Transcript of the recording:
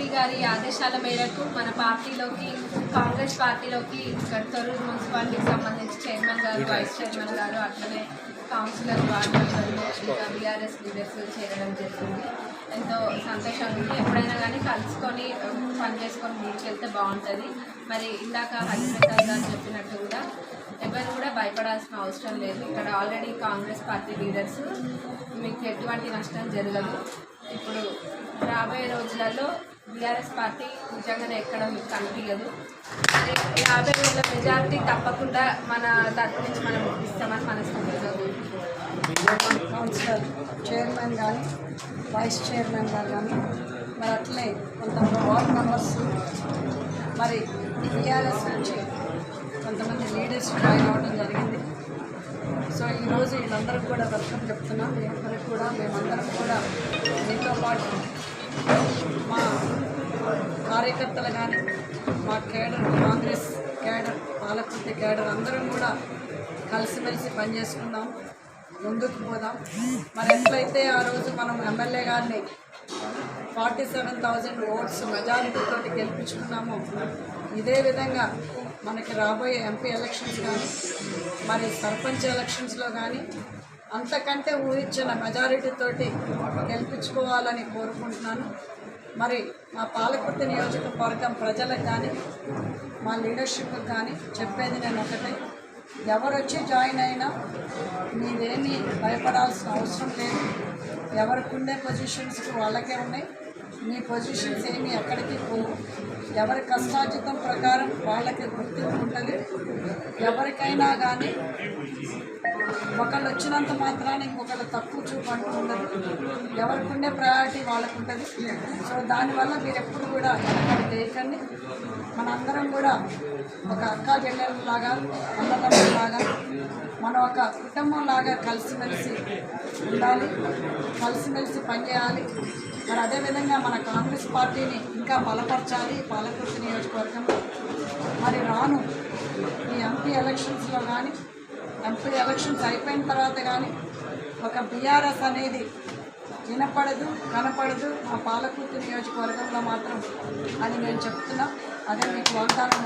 MP గారి ఆదేశాల మేరకు మన పార్టీలోకి కాంగ్రెస్ పార్టీలోకి ఇక్కడ తొర్రూరు మున్సిపాలిటీకి సంబంధించి చైర్మన్ గారు వైస్ చైర్మన్ గారు అట్లనే కౌన్సిలర్ వార్డు మెంబర్లు ఇంకా బీఆర్ఎస్ లీడర్స్ చేరడం జరిగింది. ఎంతో సంతోషంగా ఉంది. ఎప్పుడైనా కానీ కలుసుకొని పని చేసుకొని ముందుకెళ్తే బాగుంటుంది. మరి ఇందాక హరిప్రసాద్ గారు చెప్పినట్టు కూడా ఎవరు కూడా భయపడాల్సిన అవసరం లేదు. ఇక్కడ ఆల్రెడీ కాంగ్రెస్ పార్టీ లీడర్స్ మీకు ఎటువంటి నష్టం జరగదు. ఇప్పుడు రాబోయే రోజులలో బీఆర్ఎస్ పార్టీ నిజంగానే ఎక్కడ మీకు కనిపించదు. మరి యాభై వేల మెజారిటీ తప్పకుండా మన తరపు నుంచి మనం ఇస్తామని మనస్ఫూర్తిగా కోరుకుంటున్నాం. చైర్మన్ కానీ వైస్ చైర్మన్ గారు కానీ మరి అట్లే కొంతమంది వార్డ్ మెంబర్స్ మరి టీఆర్ఎస్ నుంచి కొంతమంది లీడర్స్ జాయిన్ అవ్వడం జరిగింది. సో ఈరోజు వీళ్ళందరికీ కూడా వెల్కమ్ చెప్తున్నాం. మీ కూడా మేమందరం కూడా మీతో పాటు మా కార్యకర్తలు కానీ మా కేడర్ కాంగ్రెస్ కేడర్ పాలకృతి కేడర్ అందరం కూడా కలిసిమెలిసి పనిచేసుకుందాం. ముందుకు పోదాం. మరి ఎట్లయితే ఆ రోజు మనం ఎమ్మెల్యే గారిని ఫార్టీ సెవెన్ థౌజండ్ ఓట్స్ మెజారిటీతో గెలిపించుకున్నామో ఇదే విధంగా మనకి రాబోయే ఎంపీ ఎలక్షన్స్ కానీ మరి సర్పంచ్ ఎలక్షన్స్లో కానీ అంతకంటే ఊహించిన మెజారిటీతోటి గెలిపించుకోవాలని కోరుకుంటున్నాను. మరి మా పాలకుర్తి నియోజకవర్గం ప్రజలకు కానీ మా లీడర్షిప్కి కానీ చెప్పేది నేను ఒకటే. ఎవరు వచ్చి జాయిన్ అయినా మీరేమీ భయపడాల్సిన అవసరం లేదు. ఎవరికి ఉండే పొజిషన్స్ వాళ్ళకే ఉన్నాయి. మీ పొజిషన్స్ ఏమి ఎక్కడికి పోవు. ఎవరి కష్టార్జితం ప్రకారం వాళ్ళకి గుర్తింపు ఉంటుంది. ఎవరికైనా కానీ ఒకళ్ళు వచ్చినంత మాత్రాన్ని ఇంకొకళ్ళు తక్కువ చూపు అంటూ ఉండదు ఎవరికి ఉండే ప్రయారిటీ వాళ్ళకు ఉంటుంది సో దానివల్ల మీరు ఎప్పుడు కూడా వెనకడి చేయకండి. మనందరం కూడా ఒక అక్కా చెల్లెలాగా అన్నదమ్ములాగా మనం ఒక కుటుంబం లాగా కలిసిమెలిసి ఉండాలి కలిసిమెలిసి పనిచేయాలి. మరి అదేవిధంగా మన కాంగ్రెస్ పార్టీని ఇంకా బలపరచాలి పాలకుర్తి నియోజకవర్గంలో మరి రాను ఈ ఎంపీ ఎలక్షన్స్లో కానీ ఎంపీ ఎలక్షన్స్ అయిపోయిన తర్వాత కానీ ఒక బీఆర్ఎస్ అనేది వినపడదు కనపడదు. మా పాలకుర్తి నియోజకవర్గంలో మాత్రం అని నేను చెప్తున్నా. అదే మీకు వాగ్దానం